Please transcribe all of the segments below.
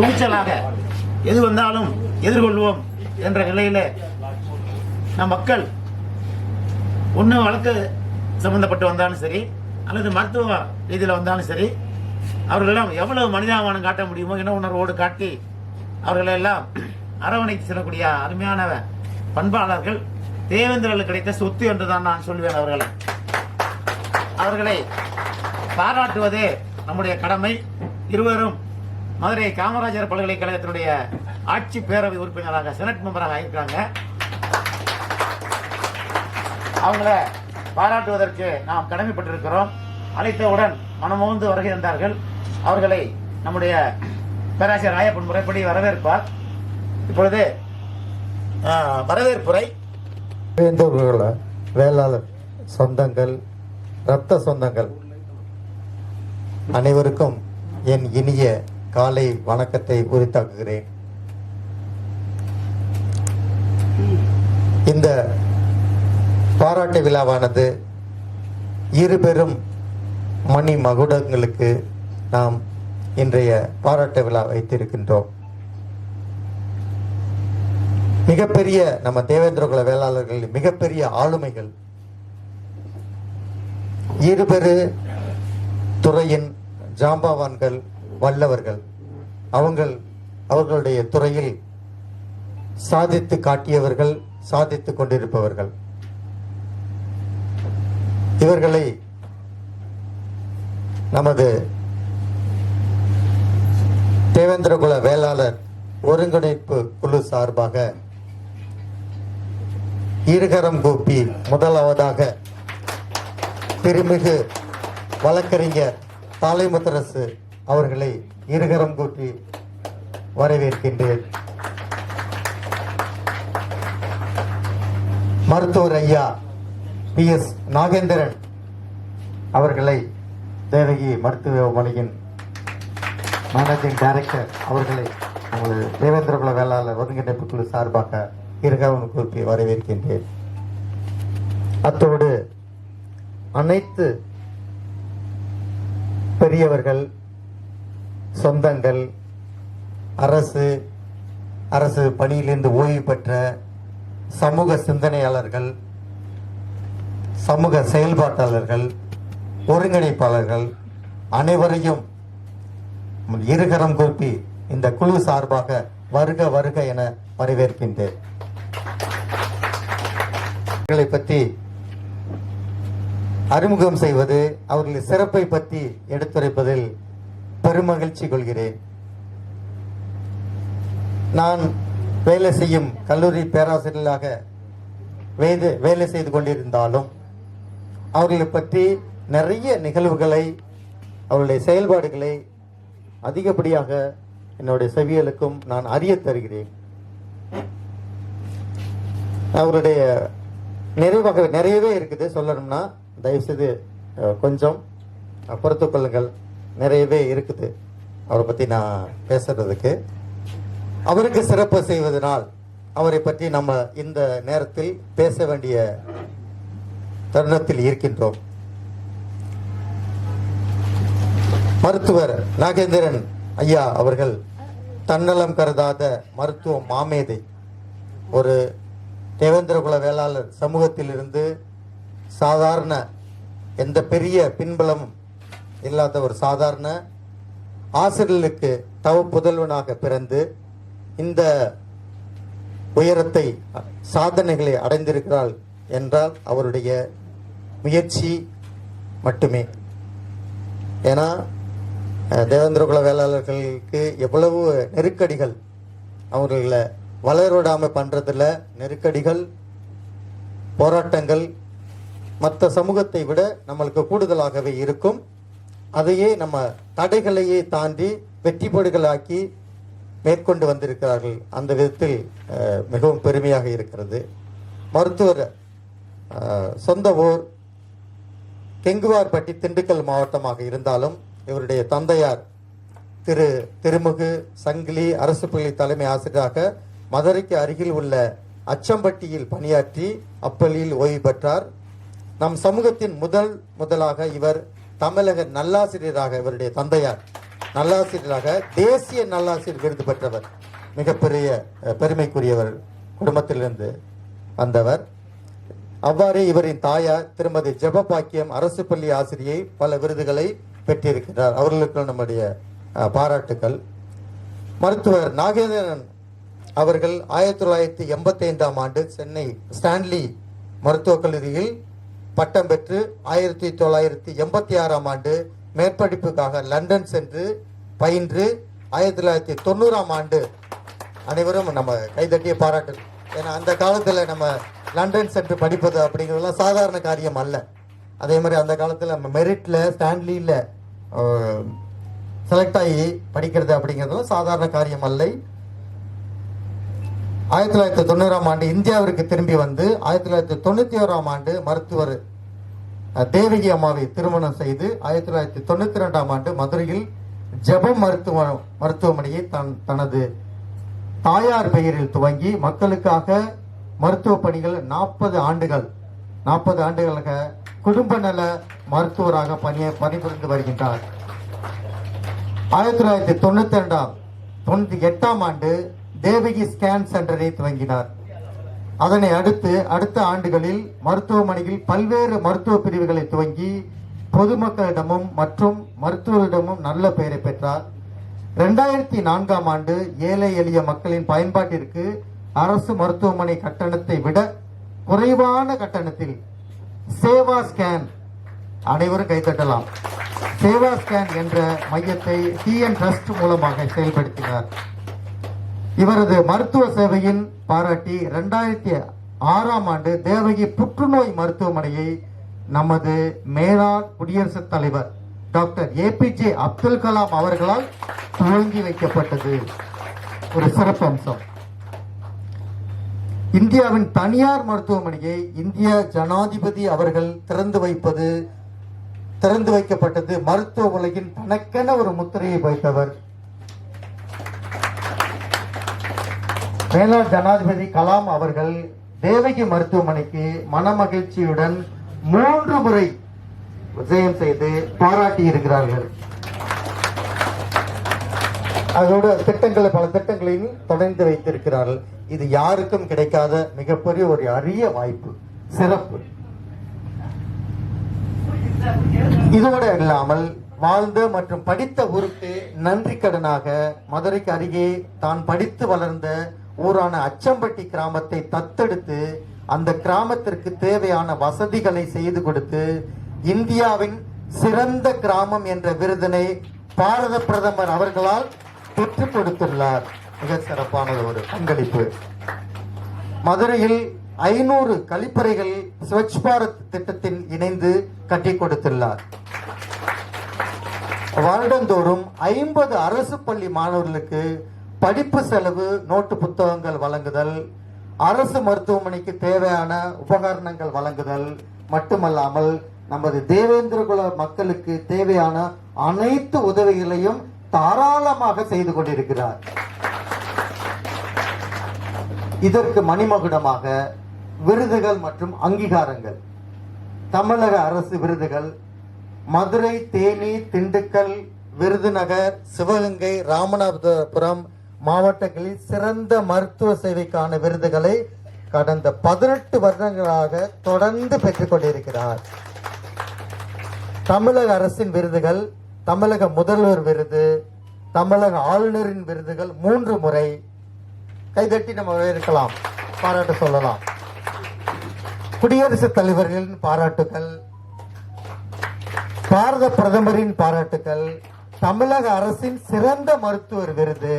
துணிச்சலாக எது வந்தாலும் எதிர்கொள்வோம் என்ற நிலையில் நம் மக்கள் ஒன்று வழக்கு சம்பந்தப்பட்டு வந்தாலும் சரி அல்லது மருத்துவ ரீதியில் வந்தாலும் சரி அவர்களெல்லாம் எவ்வளவு மனிதாபானம் காட்ட முடியுமோ இன உணர்வோடு காட்டி அவர்களை எல்லாம் அரவணைத்து செல்லக்கூடிய அருமையான பண்பாளர்கள் தேவேந்திரர்கள் கிடைத்த சொத்து என்றுதான் நான் சொல்வேன் அவர்களை. அவர்களை பாராட்டுவதே நம்முடைய கடமை. இருவரும் மதுரை காமராஜர் பல்கலைக்கழகத்தினுடைய ஆட்சி பேரவை உறுப்பினராக செனட் மெம்பராக ஆயிருக்காங்க அவங்கள பாராட்டுவதற்கு நாம் கடமைப்பட்டிருக்கிறோம். அழைத்தவுடன் மனமோந்து வருகை தந்தார்கள். அவர்களை நம்முடைய பேராசிரியர் ராயப்பன் முறைப்படி வரவேற்பார். இப்பொழுது வரவேற்புரை. வேளாளர் சொந்தங்கள் இரத்த சொந்தங்கள். அனைவருக்கும் என் இனிய காலை வணக்கத்தை உரித்தாக்குகிறேன். இந்த பாராட்டு விழாவானது இரு பெரும் மணி மகுடங்களுக்கு நாம் இன்றைய பாராட்டு விழா வைத்திருக்கின்றோம். மிகப்பெரிய நம்ம தேவேந்திரகுல வேளாளர்கள் மிகப்பெரிய ஆளுமைகள் இருபெரு துறையின் ஜாம்பவான்கள் வல்லவர்கள். அவங்கள் அவர்களுடைய துறையில் சாதித்து காட்டியவர்கள் சாதித்து கொண்டிருப்பவர்கள். இவர்களை நமது தேவேந்திரகுல வேளாளர் ஒருங்கிணைப்பு குழு சார்பாக இருகரம் கூப்பி முதலாவதாக திருமிகு வழக்கறிஞர் தாலைமுத்தரசு அவர்களை இருகரம் கூட்டி வரவேற்கின்றேன். மருத்துவர் ஐயா பி எஸ் நாகேந்திரன் அவர்களை தேவகி மருத்துவமனையின் மேனேஜிங் டைரக்டர் அவர்களை நமது தேவேந்திரகுல வேளாளர் ஒருங்கிணைப்பு குழு சார்பாக இருகவும் கூப்பி வரவேற்கின்றேன். அத்தோடு அனைத்து பெரியவர்கள் சொந்தங்கள் அரசு அரசு பணியிலிருந்து ஓய்வு பெற்ற சமூக சிந்தனையாளர்கள் சமூக செயல்பாட்டாளர்கள் ஒருங்கிணைப்பாளர்கள் அனைவரையும் இருகரம் கூப்பி இந்த குழு சார்பாக வருக வருக என வரவேற்கின்றேன். அவர்களை பற்றி அறிமுகம் செய்வது அவர்களின் சிறப்பை பற்றி எடுத்துரைப்பதில் பெருமகிழ்ச்சி கொள்கிறேன். நான் வேலை செய்யும் கல்லூரி பேராசிரியராக வேது வேலை செய்து கொண்டிருந்தாலும் அவர்களை பற்றி நிறைய நிகழ்வுகளை அவருடைய செயல்பாடுகளை அதிகப்படியாக என்னுடைய செவியலுக்கும் நான் அறிய தருகிறேன். அவருடைய நிறைவாக நிறையவே இருக்குது சொல்லணும்னா தயவுசெய்து கொஞ்சம் பொறுத்துக்கொள்ளுங்கள் நிறையவே இருக்குது. அவரை பற்றி நான் பேசுறதுக்கு. அவருக்கு சிறப்பு செய்வதனால் அவரை பற்றி நம்ம இந்த நேரத்தில் பேச வேண்டிய தருணத்தில் இருக்கின்றோம். மருத்துவர் நாகேந்திரன் ஐயா அவர்கள் தன்னலம் கருதாத மருத்துவ மாமேதை. ஒரு தேவேந்திரகுல வேளாளர் சமூகத்திலிருந்து சாதாரண எந்த பெரிய பின்பலம் இல்லாத ஒரு சாதாரண ஆசிரியர்களுக்கு தவ புதல்வனாக பிறந்து இந்த உயரத்தை சாதனைகளை அடைந்திருக்கிறாள் என்றால் அவருடைய முயற்சி மட்டுமே. ஏன்னா தேவேந்திர தேவேந்திரகுல வேளாளர்களுக்கு எவ்வளவு நெருக்கடிகள் அவர்களை வளர விடாமல் நெருக்கடிகள் போராட்டங்கள் மற்ற சமூகத்தை விட நம்மளுக்கு கூடுதலாகவே இருக்கும். அதையே நம்ம தடைகளையே தாண்டி வெற்றிப்பாடுகளாக்கி மேற்கொண்டு வந்திருக்கிறார்கள். அந்த விதத்தில் மிகவும் பெருமையாக இருக்கிறது. மருத்துவர் சொந்த ஊர் கெங்குவார்பட்டி திண்டுக்கல் மாவட்டமாக இருந்தாலும் இவருடைய தந்தையார் திரு திருமுகு சங்கிலி அரசு பள்ளி தலைமை ஆசிரியராக மதுரைக்கு அருகில் உள்ள அச்சம்பட்டியில் பணியாற்றி அப்பள்ளியில் ஓய்வு பெற்றார். நம் சமூகத்தின் முதல் முதலாக இவர் தமிழக நல்லாசிரியராக இவருடைய தந்தையார் நல்லாசிரியராக தேசிய நல்லாசிரியர் விருது பெற்றவர் மிகப்பெரிய பெருமைக்குரியவர் குடும்பத்திலிருந்து வந்தவர். அவ்வாறே இவரின் தாயார் திருமதி ஜெபபாக்கியம் அரசு பள்ளி ஆசிரியை பல விருதுகளை பெற்றிருக்கிறார் அவர்களுக்கு நம்முடைய பாராட்டுக்கள். மருத்துவர் நாகேந்திரன் அவர்கள் ஆயிரத்தி தொள்ளாயிரத்தி எண்பத்தி ஐந்தாம் ஆண்டு சென்னை ஸ்டான்லி மருத்துவக் கல்லூரியில் பட்டம் பெற்று ஆயிரத்தி தொள்ளாயிரத்தி எண்பத்தி ஆறாம் ஆண்டு மேற்படிப்புக்காக லண்டன் சென்று பயின்று ஆயிரத்தி தொள்ளாயிரத்தி தொண்ணூறாம் ஆண்டு அனைவரும் நம்ம கைதட்டிய பாராட்டு. ஏன்னா அந்த காலத்தில் நம்ம லண்டன் சென்று படிப்பது அப்படிங்கிறதுலாம் சாதாரண காரியம் அல்ல. அதே மாதிரி அந்த காலத்தில் நம்ம மெரிட்டில் ஸ்டான்லியில் செலக்ட் ஆகி படிக்கிறது அப்படிங்கிறதுலாம் சாதாரண காரியம் அல்ல. ஆயிரத்தி தொள்ளாயிரத்தி தொண்ணூறாம் ஆண்டு இந்தியாவிற்கு திரும்பி வந்து ஆயிரத்தி தொள்ளாயிரத்தி தொண்ணூற்றி ஓராம் ஆண்டு மருத்துவர் தேவகி அம்மாவை திருமணம் செய்து ஆயிரத்தி தொள்ளாயிரத்தி தொண்ணூத்தி ரெண்டாம் ஆண்டு மதுரையில் ஜெபம் மருத்துவ மருத்துவமனையை தன் தனது தாயார் பெயரில் துவங்கி மக்களுக்காக மருத்துவ பணிகள் நாற்பது ஆண்டுகள் நாற்பது ஆண்டுகளாக குடும்ப நல மருத்துவராக பணிய பணிபுரிந்து வருகின்றார். ஆயிரத்தி தொள்ளாயிரத்தி தொண்ணூத்தி ரெண்டாம் தொண்ணூத்தி எட்டாம் ஆண்டு தேவகி ஸ்கேன் சென்டரை துவங்கினார். அதனை அடுத்து அடுத்த ஆண்டுகளில் மருத்துவமனையில் பல்வேறு மருத்துவ பிரிவுகளை துவங்கி பொதுமக்களிடமும் மற்றும் மருத்துவரிடமும் நல்ல பெயரை பெற்றார். ரெண்டாயிரத்தி நான்காம் ஆண்டு ஏழை எளிய மக்களின் பயன்பாட்டிற்கு அரசு மருத்துவமனை கட்டணத்தை விட குறைவான கட்டணத்தில் சேவா ஸ்கேன் அனைவரும் கைத்தட்டலாம் சேவா ஸ்கேன் என்ற மையத்தை டிஎன் ட்ரஸ்ட் மூலமாக செயல்படுத்தினார். இவரது மருத்துவ சேவையின் பாராட்டி இரண்டாயிரத்தி ஆறாம் ஆண்டு தேவகி புற்றுநோய் மருத்துவமனையை நமது மேலாண் குடியரசுத் தலைவர் டாக்டர் ஏபிஜே அப்துல் கலாம் அவர்களால் துவங்கி வைக்கப்பட்டது. ஒரு சிறப்பு அம்சம். இந்தியாவின் தனியார் மருத்துவமனையை இந்திய ஜனாதிபதி அவர்கள் திறந்து வைப்பது திறந்து வைக்கப்பட்டது மருத்துவ உலகின் தனக்கென ஒரு முத்திரையை வைத்தவர் மேலாள் ஜனாதிபதி கலாம் அவர்கள் தேவகி மருத்துவமனைக்கு மனமகிழ்ச்சியுடன் மூன்று முறை விஜயம் செய்து பாராட்டி இருக்கிறார்கள். அதோட திட்டங்களை பல திட்டங்களையும் தொடர்ந்து வைத்திருக்கிறார்கள். இது யாருக்கும் கிடைக்காத மிகப்பெரிய ஒரு அரிய வாய்ப்பு சிறப்பு. இதோடு இல்லாமல் வாழ்ந்த மற்றும் படித்த ஊருக்கு நன்றி கடனாக மதுரைக்கு அருகே தான் படித்து வளர்ந்த ஊரான அச்சம்பட்டி கிராமத்தை தத்தெடுத்து அந்த கிராமத்திற்கு தேவையான வசதிகளை செய்து கொடுத்து இந்தியாவின் சிறந்த கிராமம் என்ற விருதினை பாரத பிரதமர் அவர்களால் பெற்று கொடுத்துள்ளார். மிக சிறப்பானது ஒரு பங்களிப்பு. மதுரையில் ஐநூறு கழிப்பறைகள் ஸ்வச் பாரத் திட்டத்தில் இணைந்து கட்டி கொடுத்துள்ளார். வருடந்தோறும் ஐம்பது அரசு பள்ளி மாணவர்களுக்கு படிப்பு செலவு நோட்டு புத்தகங்கள் வழங்குதல் அரசு மருத்துவமனைக்கு தேவையான உபகரணங்கள் வழங்குதல் மட்டுமல்லாமல் நமது தேவேந்திரகுல மக்களுக்கு தேவையான அனைத்து உதவிகளையும் தாராளமாக செய்து கொண்டிருக்கிறார். இதற்கு மணிமகுடமாக விருதுகள் மற்றும் அங்கீகாரங்கள். தமிழக அரசு விருதுகள் மதுரை தேனி திண்டுக்கல் விருதுநகர் சிவகங்கை ராமநாதபுரம் மாவட்டங்களில் சிறந்த மருத்துவ சேவைக்கான விருதுகளை கடந்த பதினெட்டு வருடங்களாக தொடர்ந்து பெற்றுக் கொண்டிருக்கிறார். தமிழக அரசின் விருதுகள் தமிழக முதல்வர் விருது தமிழக ஆளுநரின் விருதுகள் மூன்று முறை கைதட்டி நம்ம இருக்கலாம் பாராட்டு சொல்லலாம். குடியரசுத் தலைவர்களின் பாராட்டுகள் பாரத பிரதமரின் பாராட்டுகள் தமிழக அரசின் சிறந்த மருத்துவர் விருது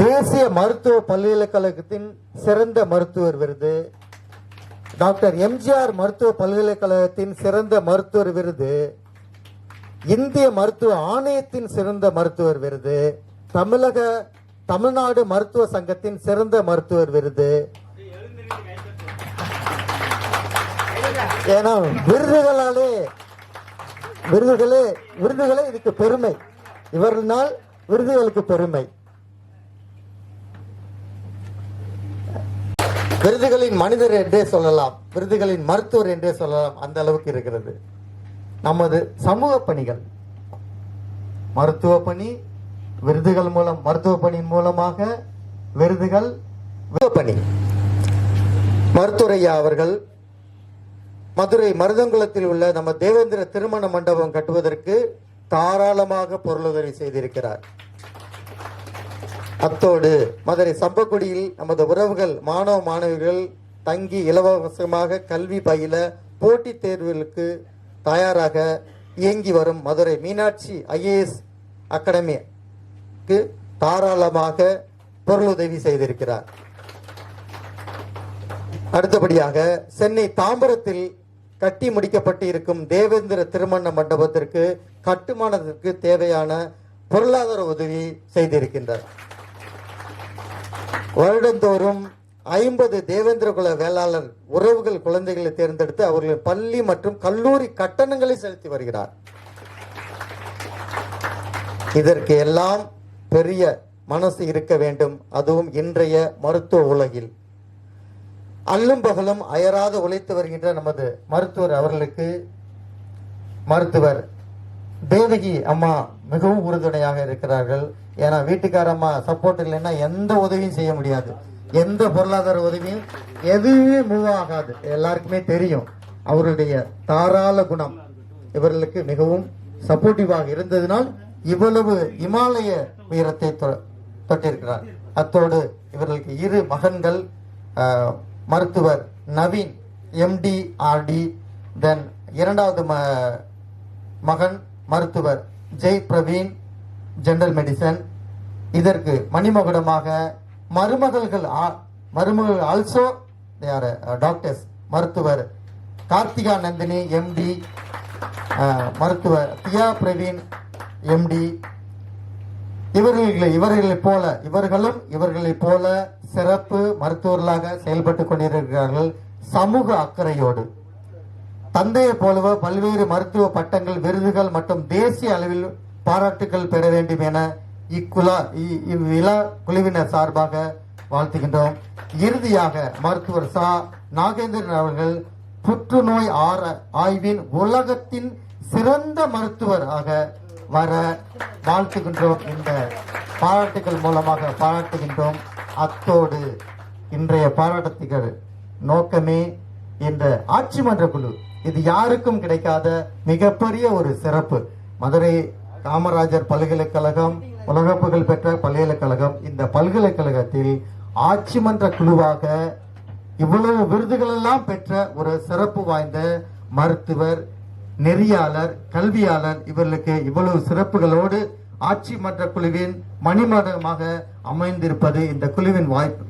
தேசிய மருத்துவ பல்கலைக்கழகத்தின் சிறந்த மருத்துவர் விருது. டாக்டர் எம்ஜிஆர் மருத்துவ பல்கலைக்கழகத்தின் சிறந்த மருத்துவர் விருது. இந்திய மருத்துவ ஆணையத்தின் சிறந்த மருத்துவர் விருது. தமிழக தமிழ்நாடு மருத்துவ சங்கத்தின் சிறந்த மருத்துவர் விருது. ஏன்னா விருதுகளாலே விருதுகளே விருதுகளே இதுக்கு பெருமை. இவர்களால் விருதுகளுக்கு பெருமை. விருதுகளின் மனிதர் என்றே சொல்லலாம். விருதுகளின் மருத்துவர் என்றே சொல்லலாம். அந்த அளவுக்கு இருக்கிறது. நமது சமூக பணிகள். மருத்துவ பணி விருதுகள் மூலம் மருத்துவ பணியின் மூலமாக விருதுகள் பணி. மருத்துவரையா அவர்கள் மதுரை மருதங்குளத்தில் உள்ள நம்ம தேவேந்திர திருமண மண்டபம் கட்டுவதற்கு தாராளமாக பொருளுதவி செய்திருக்கிறார். அத்தோடு மதுரை சம்பக்குடியில் நமது உறவுகள் மாணவ மாணவிகள் தங்கி இலவசமாக கல்வி பயில போட்டித் தேர்வுகளுக்கு தயாராக இயங்கி வரும் மதுரை மீனாட்சி ஐஏஎஸ் அகாடமிக்கு தாராளமாக பொருளுதவி செய்திருக்கிறார். அடுத்தபடியாக சென்னை தாம்பரத்தில் கட்டி முடிக்கப்பட்டு இருக்கும் தேவேந்திர திருமண மண்டபத்திற்கு கட்டுமானத்திற்கு தேவையான பொருளாதார உதவி செய்திருக்கின்றார். வருடந்தோறும் ஐம்பது தேவேந்திர குல வேளாளர் உறவுகள் குழந்தைகளை தேர்ந்தெடுத்து அவர்களின் பள்ளி மற்றும் கல்லூரி கட்டணங்களை செலுத்தி வருகிறார். இதற்கு எல்லாம் பெரிய மனசு இருக்க வேண்டும். அதுவும் இன்றைய மருத்துவ உலகில். அல்லும் பகலும் அயராது உழைத்து வருகின்ற நமது மருத்துவர் அவர்களுக்கு மருத்துவர் தேவகி அம்மா மிகவும் உறுதுணையாக இருக்கிறார்கள். ஏன்னா வீட்டுக்காரம்மா சப்போர்ட் இல்லைன்னா எந்த உதவியும் செய்ய முடியாது. எந்த பொருளாதார உதவியும் எதுவுமே மூவ் ஆகாது. எல்லாருக்குமே தெரியும். அவருடைய தாராள குணம் இவர்களுக்கு மிகவும் சப்போர்ட்டிவாக இருந்ததினால் இவ்வளவு இமாலய உயரத்தை தொ- தொட்டிருக்கிறார். அத்தோடு இவர்களுக்கு இரு மகன்கள் மருத்துவர் நவீன் எம்டி ஆர்டி தென் இரண்டாவது ம- மகன் மருத்துவர் ஜெய் பிரவீன் ஜென்ரல் மெடிசன் இதற்கு மணிமகுடமாக மருமகள்கள் ஆ- மருமகள் ஆல்சோ டாக்டர்ஸ் மருத்துவர். கார்த்திகா நந்தினி எம்டி மருத்துவர். தியா பிரவீன் எம்டி இவர்களை இவர்களைப் போல இவர்களும் இவர்களைப் போல சிறப்பு மருத்துவர்களாக செயல்பட்டு கொண்டிருக்கிறார்கள் சமூக அக்கறையோடு. தந்தையைப் போலவே பல்வேறு மருத்துவ பட்டங்கள் விருதுகள் மற்றும் தேசிய அளவில் பாராட்டுகள் பெற வேண்டும் என இக்குழா இ- இவ்விழா குழுவினர் சார்பாக வாழ்த்துகின்றோம். இறுதியாக மருத்துவர் சா. நாகேந்திரன் அவர்கள் புற்றுநோய் ஆர ஆய்வின் உலகத்தின் சிறந்த மருத்துவராக வர வாழ்த்துகின்றோம் இந்த பாராட்டுகள் மூலமாக பாராட்டுகின்றோம். அத்தோடு இன்றைய பாராட்டத்துகள் நோக்கமே இந்த ஆட்சி மன்ற குழு. இது யாருக்கும் கிடைக்காத மிகப்பெரிய ஒரு சிறப்பு. மதுரை காமராஜர் பல்கலைக்கழகம் உலக புகழ் பெற்ற பல்கலைக்கழகம் இந்த பல்கலைக்கழகத்தில் ஆட்சி மன்ற குழுவாக இவ்வளவு விருதுகள் எல்லாம் பெற்ற ஒரு சிறப்பு வாய்ந்த மருத்துவர் நெறியாளர் கல்வியாளர் இவர்களுக்கு இவ்வளவு சிறப்புகளோடு ஆட்சி மன்ற குழுவின் மணிமண்டபமாக அமைந்திருப்பது இந்த குழுவின் வாய்ப்பு.